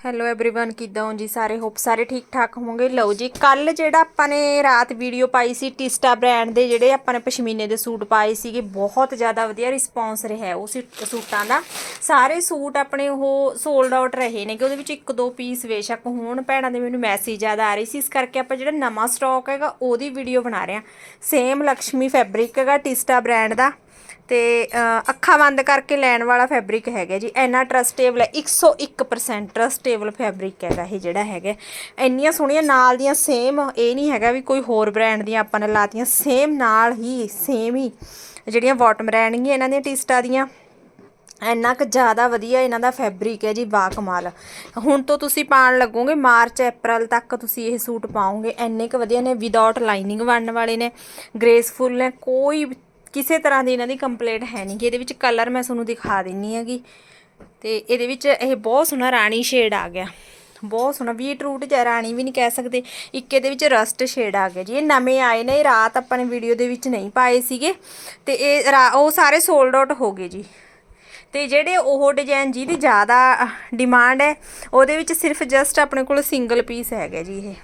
Hello everyone ਕਿਦਾਂ ਹੋ ਜੀ ਸਾਰੇ? ਹੋਪ ਸਾਰੇ ਠੀਕ ਠਾਕ ਹੋਵੋਗੇ। ਲਓ ਜੀ ਕੱਲ ਜਿਹੜਾ ਆਪਾਂ ਨੇ ਰਾਤ ਵੀਡੀਓ ਪਾਈ ਸੀ ਟਿਸਟਾ ਬ੍ਰਾਂਡ ਦੇ ਜਿਹੜੇ ਆਪਾਂ ਨੇ ਪਸ਼ਮੀਨੇ ਦੇ ਸੂਟ ਪਾਏ ਸੀਗੇ, ਬਹੁਤ ਜ਼ਿਆਦਾ ਵਧੀਆ ਰਿਸਪੌਂਸ ਰਿਹਾ ਉਸ ਸੂਟਾਂ ਦਾ। ਸਾਰੇ ਸੂਟ ਆਪਣੇ ਉਹ ਸੋਲਡ ਆਊਟ ਰਹੇ ਨੇ ਕਿ ਉਹਦੇ ਵਿੱਚ ਇੱਕ ਦੋ ਪੀਸ ਬੇਸ਼ੱਕ ਹੋਣ। ਭੈਣਾਂ ਦੇ ਮੈਨੂੰ ਮੈਸੇਜ ਜ਼ਿਆਦਾ ਆ ਰਹੀ ਸੀ, ਇਸ ਕਰਕੇ ਆਪਾਂ ਜਿਹੜਾ ਨਵਾਂ ਸਟਾਕ ਹੈਗਾ ਉਹਦੀ ਵੀਡੀਓ ਬਣਾ ਰਹੇ ਹਾਂ। ਸੇਮ ਲక్ష్ਮੀ ਫੈਬਰਿਕ ਹੈਗਾ ਟਿਸਟਾ ਬ੍ਰਾਂਡ ਦਾ। ਤੇ ਅੱਖਾਂ ਬੰਦ ਕਰਕੇ ਲੈਣ ਵਾਲਾ ਫੈਬਰਿਕ ਹੈਗਾ ਜੀ। ਇੰਨਾ ਟਰਸਟੇਬਲ ਹੈ 101% ਟਰਸਟੇਬਲ ਫੈਬਰਿਕ ਹੈਗਾ ਇਹ ਜਿਹੜਾ ਹੈਗਾ। ਇੰਨੀਆਂ ਸੋਹਣੀਆਂ ਨਾਲ ਦੀਆਂ ਸੇਮ ਇਹ ਨਹੀਂ ਹੈਗਾ ਵੀ ਕੋਈ ਹੋਰ ਬ੍ਰਾਂਡ ਦੀਆਂ ਆਪਾਂ ਨੇ ਲਾਤੀਆਂ ਸੇਮ ਨਾਲ ਹੀ ਸੇਮ ਹੀ ਜਿਹੜੀਆਂ ਬਾਟਮ ਰਹਿਣਗੀਆਂ ਇਹਨਾਂ ਦੀਆਂ ਟਿਸਟਾਂ ਦੀਆਂ। ਇੰਨਾ ਕੁ ਜ਼ਿਆਦਾ ਵਧੀਆ ਇਹਨਾਂ ਦਾ ਫੈਬਰਿਕ ਹੈ ਜੀ ਬਾ ਕਮਾਲ। ਹੁਣ ਤੋਂ ਤੁਸੀਂ ਪਾਣ ਲੱਗੋਗੇ, ਮਾਰਚ, ਅਪ੍ਰੈਲ ਤੱਕ ਤੁਸੀਂ ਇਹ ਸੂਟ ਪਾਓਗੇ। ਇੰਨੇ ਕੁ ਵਧੀਆ ਨੇ ਵਿਦਆਊਟ ਲਾਈਨਿੰਗ ਬਣਨ ਵਾਲੇ ਨੇ ਗ੍ਰੇਸਫੁਲ ਨੇ, ਕੋਈ ਕਿਸੇ ਤਰ੍ਹਾਂ ਦੀ ਇਹਨਾਂ ਦੀ ਕੰਪਲੇਂਟ ਹੈ ਨਹੀਂ ਕਿ ਇਹਦੇ ਵਿੱਚ ਕਲਰ ਮੈਂ ਤੁਹਾਨੂੰ ਦਿਖਾ ਦਿੰਨੀ ਹੈਗੀ। ਤੇ ਇਹਦੇ ਵਿੱਚ ਇਹ ਬਹੁਤ ਸੋਹਣਾ ਰਾਣੀ ਸ਼ੇਡ ਆ ਗਿਆ। ਬਹੁਤ ਸੋਹਣਾ ਬੀਟਰੂਟ ਜਾਂ ਰਾਣੀ ਵੀ ਨਹੀਂ ਕਹਿ ਸਕਦੇ। ਇੱਕ ਇਹਦੇ ਵਿੱਚ ਰਸਟ ਸ਼ੇਡ ਆ ਗਿਆ ਜੀ। ਇਹ ਨਵੇਂ ਆਏ ਨੇ, ਇਹ ਰਾਤ ਆਪਾਂ ਨੇ ਵੀਡੀਓ ਦੇ ਵਿੱਚ ਨਹੀਂ ਪਾਏ ਸੀਗੇ। ਤੇ ਇਹ ਰਾ- ਉਹ ਸਾਰੇ ਸੋਲਡ ਆਊਟ ਹੋ ਗਏ ਜੀ। ਤੇ ਜਿਹੜੇ ਉਹ ਡਿਜ਼ਾਈਨ ਜਿਹਦੀ ਜ਼ਿਆਦਾ ਡਿਮਾਂਡ ਹੈ, ਉਹਦੇ ਵਿੱਚ ਸਿਰਫ ਜਸਟ ਆਪਣੇ ਕੋਲ ਸਿੰਗਲ ਪੀਸ ਹੈਗਾ ਜੀ ਇਹ।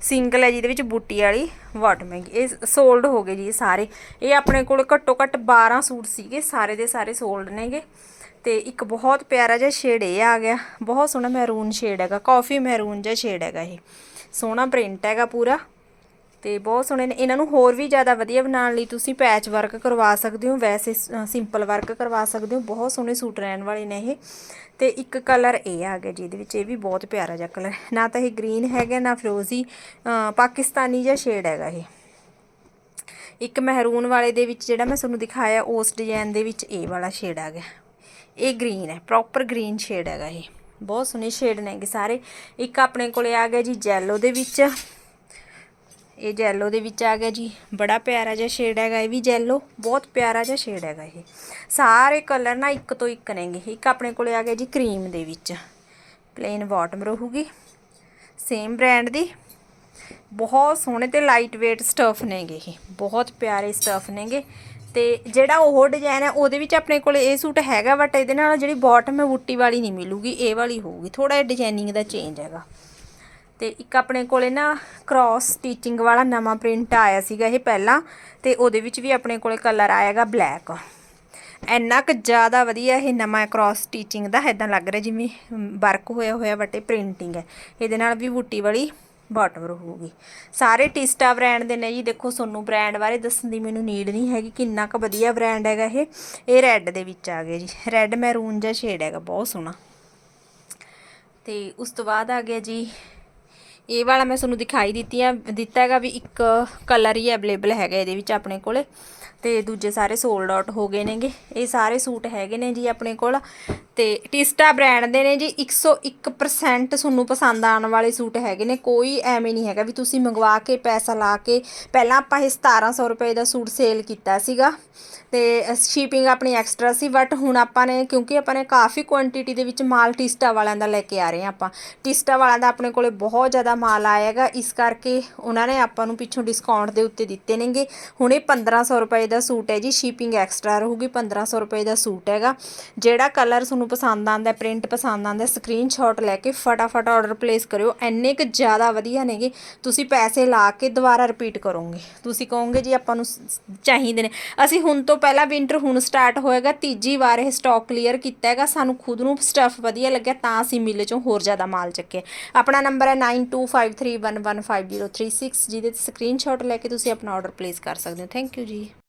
ਸਿੰਗਲ ਹੈ ਜਿਹਦੇ ਵਿੱਚ ਬੂਟੀ ਵਾਲੀ ਬਾਟਮ ਹੈਗੀ ਇਹ ਸੋਲਡ ਹੋ ਗਏ ਜੀ ਇਹ ਸਾਰੇ। ਇਹ ਆਪਣੇ ਕੋਲ ਘੱਟੋ ਘੱਟ 12 ਸੂਟ ਸੀਗੇ, ਸਾਰੇ ਦੇ ਸਾਰੇ ਸੋਲਡ ਨੇਗੇ। ਤੇ ਇੱਕ ਬਹੁਤ ਪਿਆਰਾ ਜਿਹਾ ਸ਼ੇਡ ਇਹ ਆ ਗਿਆ। ਬਹੁਤ ਸੋਹਣਾ ਮੈਰੂਨ ਸ਼ੇਡ ਹੈਗਾ ਕਾਫੀ ਮੈਰੂਨ ਜਿਹਾ ਸ਼ੇਡ ਹੈਗਾ ਇਹ। ਸੋਹਣਾ ਪ੍ਰਿੰਟ ਹੈਗਾ ਪੂਰਾ। ਤੇ ਬਹੁਤ ਸੋਹਣੇ ਨੇ। ਇਹਨਾਂ ਨੂੰ ਹੋਰ ਵੀ ਜ਼ਿਆਦਾ ਵਧੀਆ ਬਣਾਉਣ ਲਈ ਤੁਸੀਂ ਪੈਚ ਵਰਕ ਕਰਵਾ ਸਕਦੇ ਹੋ। ਵੈਸੇ ਸਿੰਪਲ ਵਰਕ ਕਰਵਾ ਸਕਦੇ ਹੋ। ਬਹੁਤ ਸੋਹਣੇ ਸੂਟ ਰਹਿਣ ਵਾਲੇ ਨੇ ਇਹ। ਤੇ ਇੱਕ ਕਲਰ ਇਹ ਆ ਗਿਆ ਜਿਹਦੇ ਵਿੱਚ ਇਹ ਵੀ ਬਹੁਤ ਪਿਆਰਾ ਜਿਹਾ ਕਲਰ ਨਾ ਤਾਂ ਇਹ ਗ੍ਰੀਨ ਹੈਗਾ, ਨਾ ਫਿਰੋਜ਼ੀ ਪਾਕਿਸਤਾਨੀ ਜਿਹਾ ਸ਼ੇਡ ਹੈਗਾ ਇਹ। ਇੱਕ ਮਹਿਰੂਨ ਵਾਲੇ ਦੇ ਵਿੱਚ ਜਿਹੜਾ ਮੈਂ ਤੁਹਾਨੂੰ ਦਿਖਾਇਆ, ਉਸ ਡਿਜ਼ਾਈਨ ਦੇ ਵਿੱਚ ਇਹ ਵਾਲਾ ਸ਼ੇਡ ਆ ਗਿਆ। ਇਹ ਗ੍ਰੀਨ ਹੈ ਪ੍ਰੋਪਰ ਗ੍ਰੀਨ ਸ਼ੇਡ ਹੈਗਾ ਇਹ। ਬਹੁਤ ਸੋਹਣੇ ਸ਼ੇਡ ਨੇਗੇ ਸਾਰੇ। ਇੱਕ ਆਪਣੇ ਕੋਲੇ ਆ ਗਿਆ ਜੀ ਜੈਲੋ ਦੇ ਵਿੱਚ। ਇਹ ਜੈਲੋ ਦੇ ਵਿੱਚ ਆ ਗਿਆ ਜੀ। ਬੜਾ ਪਿਆਰਾ ਜਿਹਾ ਸ਼ੇਡ ਹੈਗਾ ਇਹ ਵੀ ਜੈਲੋ। ਬਹੁਤ ਪਿਆਰਾ ਜਿਹਾ ਸ਼ੇਡ ਹੈਗਾ ਇਹ। ਸਾਰੇ ਕਲਰ ਨਾ ਇੱਕ ਤੋਂ ਇੱਕ ਨੇਗੇ। ਇੱਕ ਆਪਣੇ ਕੋਲੇ ਆ ਗਿਆ ਜੀ ਕਰੀਮ ਦੇ ਵਿੱਚ। ਪਲੇਨ ਬਾਟਮ ਰਹੂਗੀ। ਸੇਮ ਬ੍ਰਾਂਡ ਦੀ। ਬਹੁਤ ਸੋਹਣੇ ਤੇ ਲਾਈਟ weight ਸਟਫ ਨੇਗੇ ਇਹ। ਬਹੁਤ ਪਿਆਰੇ ਸਟਫ ਨੇਗੇ। ਤੇ ਜਿਹੜਾ ਉਹ ਡਿਜ਼ਾਈਨ ਹੈ, ਉਹਦੇ ਵਿੱਚ ਆਪਣੇ ਕੋਲੇ ਇਹ ਸੂਟ ਹੈਗਾ ਬਟ ਇਹਦੇ ਨਾਲ ਜਿਹੜੀ ਬਾਟਮ ਹੈ ਬੁੱਟੀ ਵਾਲੀ ਨਹੀਂ ਮਿਲੂਗੀ। ਇਹ ਵਾਲੀ ਹੋਊਗੀ। ਥੋੜਾ ਜਿਹਾ ਡਿਜ਼ਾਈਨਿੰਗ ਦਾ ਚੇਂਜ ਹੈਗਾ। ਤੇ ਇੱਕ ਆਪਣੇ ਕੋਲੇ ਨਾ ਕ੍ਰਾਸ ਸਟਿਚਿੰਗ ਵਾਲਾ ਨਵਾਂ ਪ੍ਰਿੰਟ ਆਇਆ ਸੀਗਾ ਇਹ ਪਹਿਲਾਂ, ਤੇ ਉਹਦੇ ਵਿੱਚ ਵੀ ਆਪਣੇ ਕੋਲੇ ਕਲਰ ਆਏਗਾ ਬਲੈਕ ਇੰਨਾ ਕੁ ਜ਼ਿਆਦਾ ਵਧੀਆ ਇਹ ਨਵਾਂ ਕ੍ਰਾਸ ਸਟਿਚਿੰਗ ਦਾ ਇਦਾਂ ਲੱਗ ਰਿਹਾ ਜਿਵੇਂ ਵਰਕ ਹੋਇਆ ਹੋਇਆ ਬਟ ਇਹ ਪ੍ਰਿੰਟਿੰਗ ਹੈ। ਇਹਦੇ ਨਾਲ ਵੀ ਬੂਟੀ ਵਾਲੀ ਬਾਟਮ ਰਹੂਗੀ। ਸਾਰੇ ਟਿਸਟਾ ਬ੍ਰਾਂਡ ਦੇ ਨੇ ਜੀ, ਦੇਖੋ ਸੋਨੂੰ ਬ੍ਰਾਂਡ ਬਾਰੇ ਦੱਸਣ ਦੀ ਮੈਨੂੰ ਨੀਡ ਨਹੀਂ ਹੈਗੀ, ਕਿੰਨਾ ਕੁ ਵਧੀਆ ਬ੍ਰਾਂਡ ਹੈਗਾ ਇਹ। ਇਹ ਰੈੱਡ ਦੇ ਵਿੱਚ ਆ ਗਿਆ ਜੀ। ਰੈੱਡ ਮੈਰੂਨ ਜਿਹਾ ਸ਼ੇਡ ਹੈਗਾ, ਬਹੁਤ ਸੋਹਣਾ। ਤੇ ਉਸ ਤੋਂ ਬਾਅਦ ਆ ਗਿਆ ਜੀ ਇਹ ਵਾਲਾ ਮੈਂ ਤੁਹਾਨੂੰ ਦਿਖਾਈ ਦਿੱਤੀ ਆ, ਦਿੱਤਾ ਹੈਗਾ ਵੀ ਇੱਕ ਕਲਰ ਹੀ ਅਵੇਲੇਬਲ ਹੈਗਾ ਇਹਦੇ ਵਿੱਚ ਆਪਣੇ ਕੋਲੇ। ਤੇ ਦੂਜੇ ਸਾਰੇ ਸੋਲਡ ਆਊਟ ਹੋ ਗਏ ਨੇਗੇ। ਇਹ ਸਾਰੇ ਸੂਟ ਹੈਗੇ ਨੇ ਜੀ ਆਪਣੇ ਕੋਲ। ਤੇ ਟਿਸਟਾ ਬ੍ਰਾਂਡ ਦੇ ਨੇ ਜੀ। 101% ਤੁਹਾਨੂੰ ਪਸੰਦ ਆਉਣ ਵਾਲੇ ਸੂਟ ਹੈਗੇ ਨੇ। ਕੋਈ ਐਵੇਂ ਨਹੀਂ ਹੈਗਾ ਵੀ ਤੁਸੀਂ ਮੰਗਵਾ ਕੇ, ਪੈਸਾ ਲਾ ਕੇ, ਪਹਿਲਾਂ ਆਪਾਂ ਇਹ 1700 ਰੁਪਏ ਦਾ ਸੂਟ ਸੇਲ ਕੀਤਾ ਸੀਗਾ। ਤੇ ਸ਼ਿਪਿੰਗ ਆਪਣੀ ਐਕਸਟਰਾ ਸੀ। ਬਟ ਹੁਣ ਆਪਾਂ ਨੇ, ਕਿਉਂਕਿ ਆਪਾਂ ਨੇ ਕਾਫੀ ਕੁਆਂਟੀਟੀ ਦੇ ਵਿੱਚ ਮਾਲ ਟਿਸਟਾ ਵਾਲਿਆਂ ਦਾ ਲੈ ਕੇ ਆ ਰਹੇ ਹਾਂ ਆਪਾਂ। ਟਿਸਟਾ ਵਾਲਿਆਂ ਦਾ ਆਪਣੇ ਕੋਲੇ ਬਹੁਤ ਜ਼ਿਆਦਾ ਮਾਲ ਆਏਗਾ ਇਸ ਕਰਕੇ ਉਹਨਾਂ ਨੇ ਆਪਾਂ ਨੂੰ ਪਿੱਛੋਂ ਡਿਸਕਾਊਂਟ ਦੇ ਉੱਤੇ ਦਿੱਤੇ ਨੇਗੇ। ਹੁਣ ਇਹ 1500 ਰੁਪਏ ਦਾ ਸੂਟ ਹੈ ਜੀ ਸ਼ਿਪਿੰਗ ਐਕਸਟਰਾ ਰਹੂਗੀ 1500 ਰੁਪਏ ਦਾ ਸੂਟ ਹੈਗਾ। ਜਿਹੜਾ ਕਲਰ ਤੁਹਾਨੂੰ ਪਸੰਦ ਆਂਦਾ ਪ੍ਰਿੰਟ ਪਸੰਦ ਆਂਦਾ ਸਕਰੀਨਸ਼ਾਟ ਲੈ ਕੇ ਫਟਾਫਟ ਆਰਡਰ ਪਲੇਸ ਕਰਿਓ। ਇੰਨੇ ਕੁ ਜ਼ਿਆਦਾ ਵਧੀਆ ਨੇਗੇ। ਤੁਸੀਂ ਪੈਸੇ ਲਾ ਕੇ ਦੁਬਾਰਾ ਰਿਪੀਟ ਕਰੋਗੇ। ਤੁਸੀਂ ਕਹੋਗੇ ਜੀ, ਆਪਾਂ ਨੂੰ ਚਾਹੀਦੇ ਨੇ। ਅਸੀਂ ਹੁਣ ਤੋਂ ਪਹਿਲਾਂ ਵਿੰਟਰ ਹੁਣ ਸਟਾਰਟ ਹੋਏਗਾ ਤੀਜੀ ਵਾਰ ਇਹ ਸਟਾਕ ਕਲੀਅਰ ਕੀਤਾ ਹੈਗਾ। ਸਾਨੂੰ ਖੁਦ ਨੂੰ ਸਟਫ ਵਧੀਆ ਲੱਗਿਆ, ਤਾਂ ਅਸੀਂ ਮਿਲ ਚੋਂ ਹੋਰ ਜ਼ਿਆਦਾ ਮਾਲ ਚੱਕੇ ਆਪਣਾ ਨੰਬਰ ਹੈ 9253115036 ਜਿਹਦੇ ਤੇ ਸਕਰੀਨਸ਼ਾਟ ਲੈ ਕੇ ਤੁਸੀਂ ਆਪਣਾ ਆਰਡਰ ਪਲੇਸ ਕਰ ਸਕਦੇ ਹੋ ਥੈਂਕ ਯੂ ਜੀ